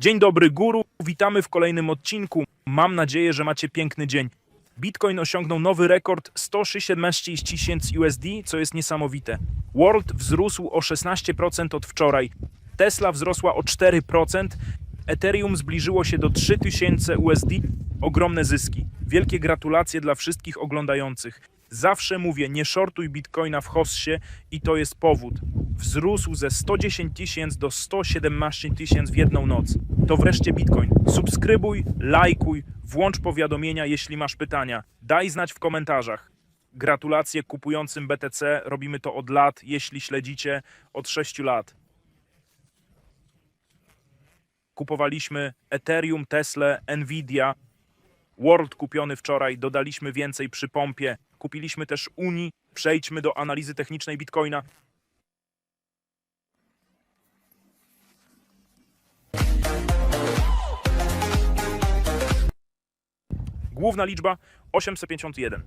Dzień dobry, guru. Witamy w kolejnym odcinku. Mam nadzieję, że macie piękny dzień. Bitcoin osiągnął nowy rekord 117 tysięcy USD, co jest niesamowite. World wzrósł o 16% od wczoraj. Tesla wzrosła o 4%. Ethereum zbliżyło się do 3000 USD. Ogromne zyski. Wielkie gratulacje dla wszystkich oglądających. Zawsze mówię, nie shortuj Bitcoina w Hossie i to jest powód. Wzrósł ze 110 tysięcy do 117 tysięcy w jedną noc. To wreszcie Bitcoin. Subskrybuj, lajkuj, włącz powiadomienia, jeśli masz pytania. Daj znać w komentarzach. Gratulacje kupującym BTC. Robimy to od lat, jeśli śledzicie, od 6 lat. Kupowaliśmy Ethereum, Tesla, Nvidia. World kupiony wczoraj, dodaliśmy więcej przy pompie. Kupiliśmy też Uni. Przejdźmy do analizy technicznej Bitcoina. Główna liczba 851.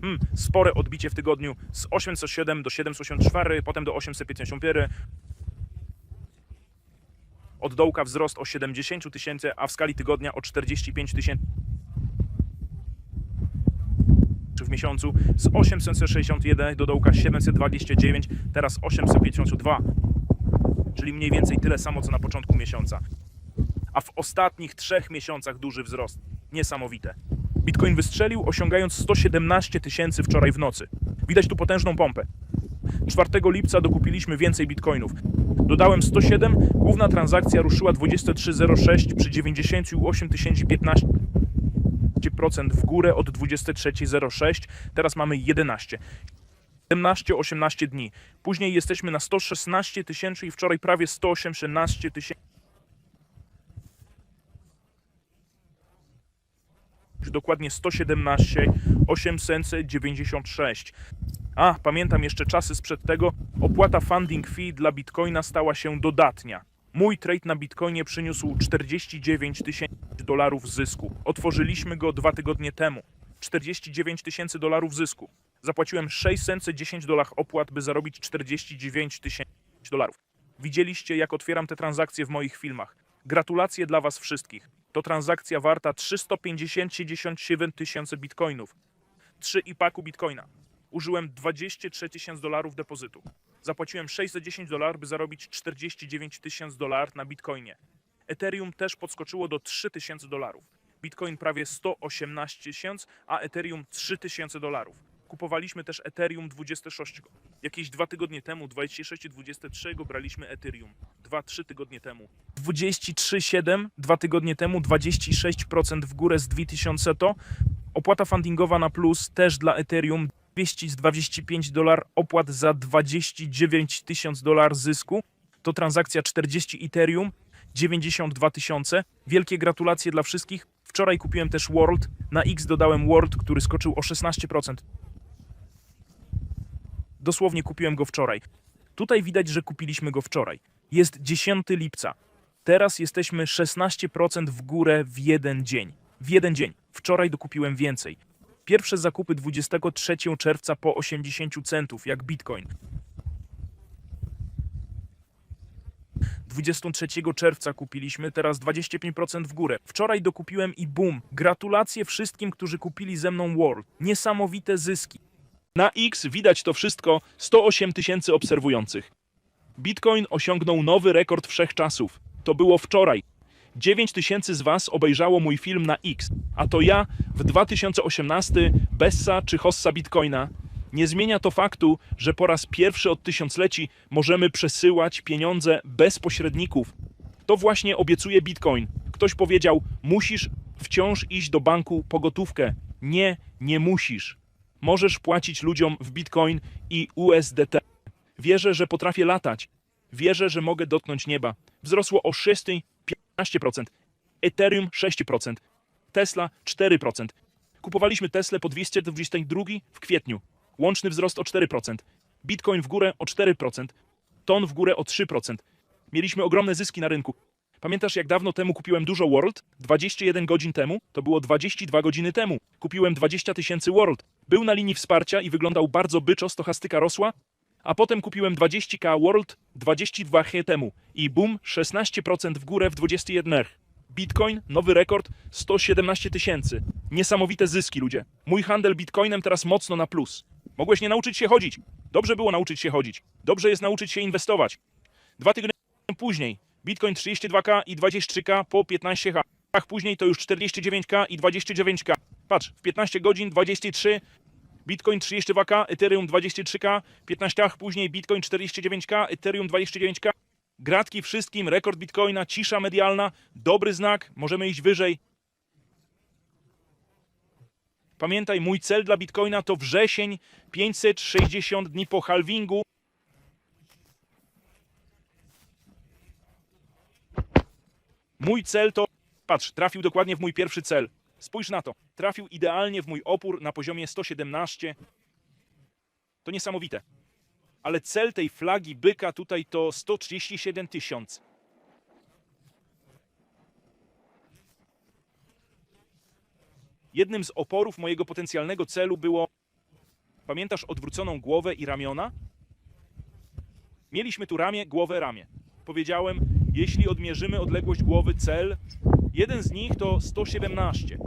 Hmm, spore odbicie w tygodniu z 807 do 784, potem do 851. Od dołka wzrost o 70 tysięcy, a w skali tygodnia o 45 tysięcy w miesiącu z 861 do dołka 729, teraz 852, czyli mniej więcej tyle samo co na początku miesiąca. A w ostatnich trzech miesiącach duży wzrost. Niesamowite. Bitcoin wystrzelił, osiągając 117 tysięcy wczoraj w nocy. Widać tu potężną pompę. 4 lipca dokupiliśmy więcej bitcoinów. Dodałem 107, główna transakcja ruszyła 23,06 przy 98 015 10% w górę od 23,06, teraz mamy 11. 17-18 dni. Później jesteśmy na 116 tysięcy i wczoraj prawie 118 tysięcy. Dokładnie 117 896. A, pamiętam jeszcze czasy sprzed tego. Opłata funding fee dla Bitcoina stała się dodatnia. Mój trade na Bitcoinie przyniósł 49 tysięcy dolarów zysku. Otworzyliśmy go dwa tygodnie temu. 49 tysięcy dolarów zysku. Zapłaciłem 610 dolarów opłat, by zarobić 49 tysięcy dolarów. Widzieliście, jak otwieram te transakcje w moich filmach. Gratulacje dla Was wszystkich. To transakcja warta 357 tysięcy bitcoinów. 3 i paku bitcoina. Użyłem 23 tysięcy dolarów depozytu. Zapłaciłem 610 dolarów, by zarobić 49 tysięcy dolarów na bitcoinie. Ethereum też podskoczyło do 3000 dolarów. Bitcoin prawie 118 tysięcy, a Ethereum 3000 dolarów. Kupowaliśmy też Ethereum 26. Jakieś dwa tygodnie temu, 26 23 braliśmy Ethereum. 2-3 tygodnie temu. 23,7 dwa tygodnie temu, 26% w górę z 2000 to. Opłata fundingowa na plus też dla Ethereum 225 dolar opłat za 29 tysięcy dolar zysku. To transakcja 40 Ethereum, 92 tysiące. Wielkie gratulacje dla wszystkich. Wczoraj kupiłem też World. Na X dodałem World, który skoczył o 16%. Dosłownie kupiłem go wczoraj. Tutaj widać, że kupiliśmy go wczoraj. Jest 10 lipca. Teraz jesteśmy 16% w górę w jeden dzień. W jeden dzień. Wczoraj dokupiłem więcej. Pierwsze zakupy 23 czerwca po 80 centów, jak Bitcoin. 23 czerwca kupiliśmy, teraz 25% w górę. Wczoraj dokupiłem i boom. Gratulacje wszystkim, którzy kupili ze mną World. Niesamowite zyski. Na X widać to wszystko 108 tysięcy obserwujących. Bitcoin osiągnął nowy rekord wszechczasów. To było wczoraj. 9 tysięcy z Was obejrzało mój film na X, a to ja w 2018 Bessa czy Hossa Bitcoina. Nie zmienia to faktu, że po raz pierwszy od tysiącleci możemy przesyłać pieniądze bez pośredników. To właśnie obiecuje Bitcoin. Ktoś powiedział: Musisz wciąż iść do banku po gotówkę. Nie, nie musisz. Możesz płacić ludziom w Bitcoin i USDT. Wierzę, że potrafię latać. Wierzę, że mogę dotknąć nieba. Wzrosło o 6, 15%. Ethereum 6%. Tesla 4%. Kupowaliśmy Tesla po 222 w kwietniu. Łączny wzrost o 4%. Bitcoin w górę o 4%. Ton w górę o 3%. Mieliśmy ogromne zyski na rynku. Pamiętasz, jak dawno temu kupiłem dużo World? 21 godzin temu? To było 22 godziny temu. Kupiłem 20 tysięcy World. Był na linii wsparcia i wyglądał bardzo byczo, stochastyka rosła, A potem kupiłem 20k World 22 h temu i boom, 16% w górę w 21. Bitcoin, nowy rekord, 117 tysięcy. Niesamowite zyski, ludzie. Mój handel bitcoinem teraz mocno na plus. Mogłeś nie nauczyć się chodzić. Dobrze było nauczyć się chodzić. Dobrze jest nauczyć się inwestować. Dwa tygodnie później Bitcoin 32k i 23k po 15k. Później to już 49k i 29k. Patrz, w 15 godzin 23, Bitcoin 32k, Ethereum 23k, 15 później Bitcoin 49k, Ethereum 29k. Gratki wszystkim, rekord Bitcoina, cisza medialna, dobry znak, możemy iść wyżej. Pamiętaj, mój cel dla Bitcoina to wrzesień, 560 dni po halvingu. Mój cel to. Patrz, trafił dokładnie w mój pierwszy cel. Spójrz na to. Trafił idealnie w mój opór na poziomie 117. To niesamowite. Ale cel tej flagi byka tutaj to 137 tysięcy. Jednym z oporów mojego potencjalnego celu było. Pamiętasz odwróconą głowę i ramiona? Mieliśmy tu ramię, głowę, ramię. Powiedziałem, jeśli odmierzymy odległość głowy cel, jeden z nich to 117.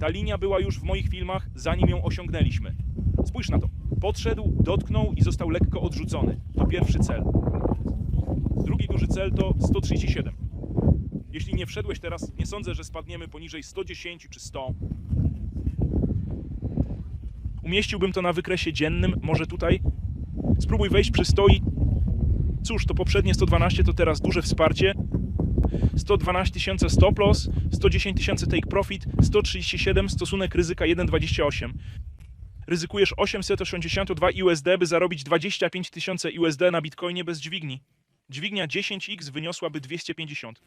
Ta linia była już w moich filmach, zanim ją osiągnęliśmy. Spójrz na to. Podszedł, dotknął i został lekko odrzucony. To pierwszy cel. Drugi duży cel to 137. Jeśli nie wszedłeś teraz, nie sądzę, że spadniemy poniżej 110 czy 100. Umieściłbym to na wykresie dziennym, może tutaj. Spróbuj wejść przy stoi. Cóż, to poprzednie 112 to teraz duże wsparcie. 112 tysięcy stop loss, 110 tysięcy take profit, 137 stosunek ryzyka 1,28. Ryzykujesz 882 USD, by zarobić 25 tysięcy USD na bitcoinie bez dźwigni. Dźwignia 10x wyniosłaby 250.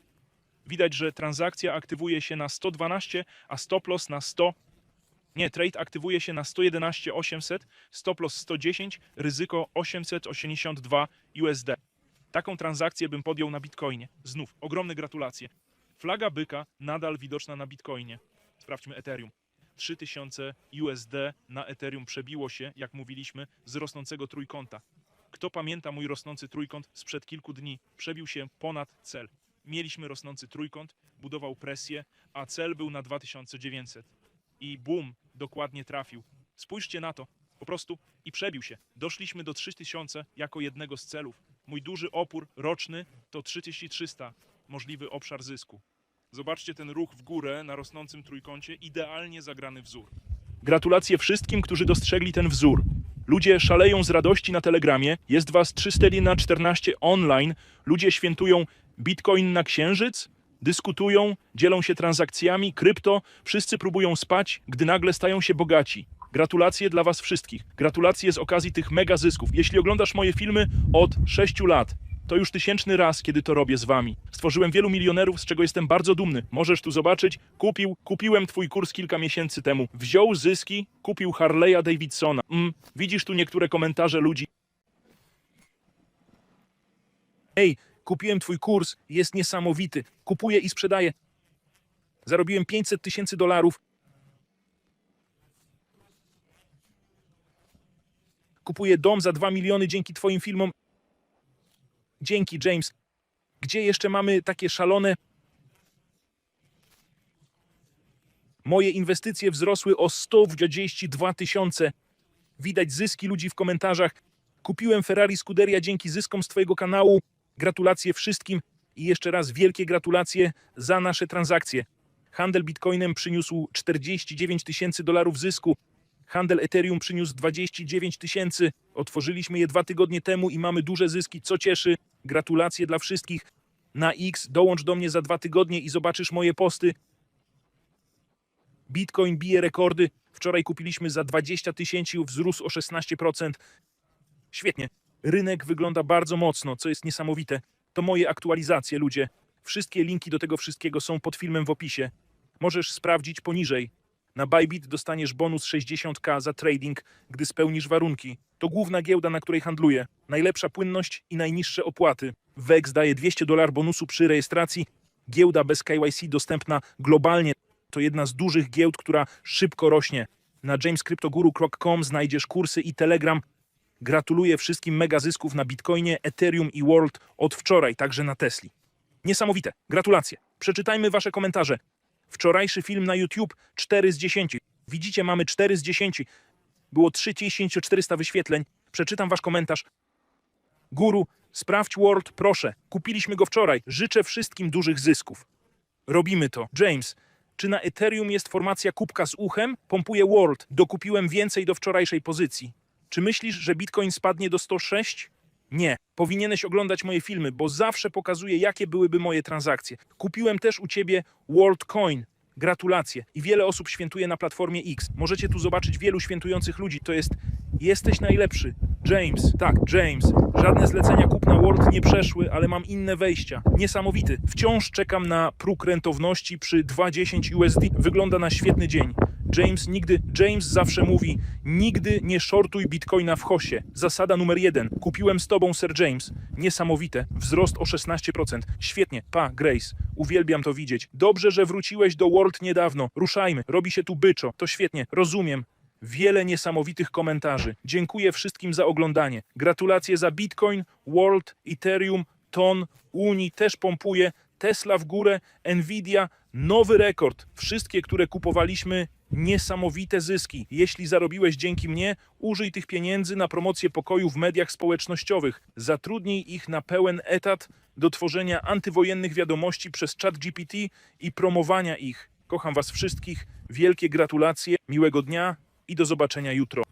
Widać, że transakcja aktywuje się na 112, a stop loss na 100. Nie, trade aktywuje się na 111 800, stop loss 110, ryzyko 882 USD. Taką transakcję bym podjął na Bitcoinie. Znów, ogromne gratulacje. Flaga byka nadal widoczna na Bitcoinie. Sprawdźmy Ethereum. 3000 USD na Ethereum przebiło się, jak mówiliśmy, z rosnącego trójkąta. Kto pamięta mój rosnący trójkąt sprzed kilku dni? Przebił się ponad cel. Mieliśmy rosnący trójkąt, budował presję, a cel był na 2900. I boom, dokładnie trafił. Spójrzcie na to. Po prostu i przebił się. Doszliśmy do 3000 jako jednego z celów. Mój duży opór roczny to 3300, możliwy obszar zysku. Zobaczcie ten ruch w górę na rosnącym trójkącie, idealnie zagrany wzór. Gratulacje wszystkim, którzy dostrzegli ten wzór. Ludzie szaleją z radości na Telegramie, jest was 300 na 14 online, ludzie świętują Bitcoin na księżyc, dyskutują, dzielą się transakcjami, krypto, wszyscy próbują spać, gdy nagle stają się bogaci. Gratulacje dla Was wszystkich. Gratulacje z okazji tych mega zysków. Jeśli oglądasz moje filmy od 6 lat, to już tysięczny raz, kiedy to robię z Wami. Stworzyłem wielu milionerów, z czego jestem bardzo dumny. Możesz tu zobaczyć. Kupił, kupiłem Twój kurs kilka miesięcy temu. Wziął zyski, kupił Harley'a Davidsona. Mm, widzisz tu niektóre komentarze ludzi. Ej, kupiłem Twój kurs, jest niesamowity. Kupuję i sprzedaję. Zarobiłem 500 tysięcy dolarów. Kupuję dom za 2 miliony dzięki Twoim filmom. Dzięki, James. Gdzie jeszcze mamy takie szalone? Moje inwestycje wzrosły o 122 tysiące. Widać zyski ludzi w komentarzach. Kupiłem Ferrari Scuderia dzięki zyskom z Twojego kanału. Gratulacje wszystkim i jeszcze raz wielkie gratulacje za nasze transakcje. Handel bitcoinem przyniósł 49 tysięcy dolarów zysku. Handel Ethereum przyniósł 29 tysięcy. Otworzyliśmy je dwa tygodnie temu i mamy duże zyski, co cieszy. Gratulacje dla wszystkich. Na X dołącz do mnie za dwa tygodnie i zobaczysz moje posty. Bitcoin bije rekordy. Wczoraj kupiliśmy za 20 tysięcy, wzrósł o 16%. Świetnie. Rynek wygląda bardzo mocno, co jest niesamowite. To moje aktualizacje, ludzie. Wszystkie linki do tego wszystkiego są pod filmem w opisie. Możesz sprawdzić poniżej. Na Bybit dostaniesz bonus 60k za trading, gdy spełnisz warunki. To główna giełda, na której handluję. Najlepsza płynność i najniższe opłaty. WEX daje 200 dolar bonusu przy rejestracji. Giełda bez KYC dostępna globalnie. To jedna z dużych giełd, która szybko rośnie. Na jamescryptoguru.com znajdziesz kursy i Telegram. Gratuluję wszystkim mega zysków na Bitcoinie, Ethereum i World od wczoraj, także na Tesli. Niesamowite. Gratulacje. Przeczytajmy wasze komentarze. Wczorajszy film na YouTube 4 z 10. Widzicie, mamy 4 z 10. Było 3400 wyświetleń. Przeczytam wasz komentarz. Guru, sprawdź World, proszę. Kupiliśmy go wczoraj. Życzę wszystkim dużych zysków. Robimy to. James, czy na Ethereum jest formacja kubka z uchem? Pompuję World. Dokupiłem więcej do wczorajszej pozycji. Czy myślisz, że Bitcoin spadnie do 106? Nie. Powinieneś oglądać moje filmy, bo zawsze pokazuję, jakie byłyby moje transakcje. Kupiłem też u ciebie WorldCoin. Gratulacje. I wiele osób świętuje na platformie X. Możecie tu zobaczyć wielu świętujących ludzi. To jest jesteś najlepszy. James, tak, James. Żadne zlecenia kupna World nie przeszły, ale mam inne wejścia. Niesamowity. Wciąż czekam na próg rentowności przy 2.10 USD. Wygląda na świetny dzień. James nigdy, James zawsze mówi, nigdy nie shortuj bitcoina w hosie. Zasada numer jeden. Kupiłem z tobą, Sir James. Niesamowite. Wzrost o 16%. Świetnie. Pa, Grace. Uwielbiam to widzieć. Dobrze, że wróciłeś do World niedawno. Ruszajmy. Robi się tu byczo. To świetnie. Rozumiem. Wiele niesamowitych komentarzy. Dziękuję wszystkim za oglądanie. Gratulacje za Bitcoin, World, Ethereum, Ton, Uni też pompuje, Tesla w górę, Nvidia, nowy rekord. Wszystkie, które kupowaliśmy, niesamowite zyski. Jeśli zarobiłeś dzięki mnie, użyj tych pieniędzy na promocję pokoju w mediach społecznościowych. Zatrudnij ich na pełen etat do tworzenia antywojennych wiadomości przez ChatGPT i promowania ich. Kocham Was wszystkich. Wielkie gratulacje, miłego dnia i do zobaczenia jutro.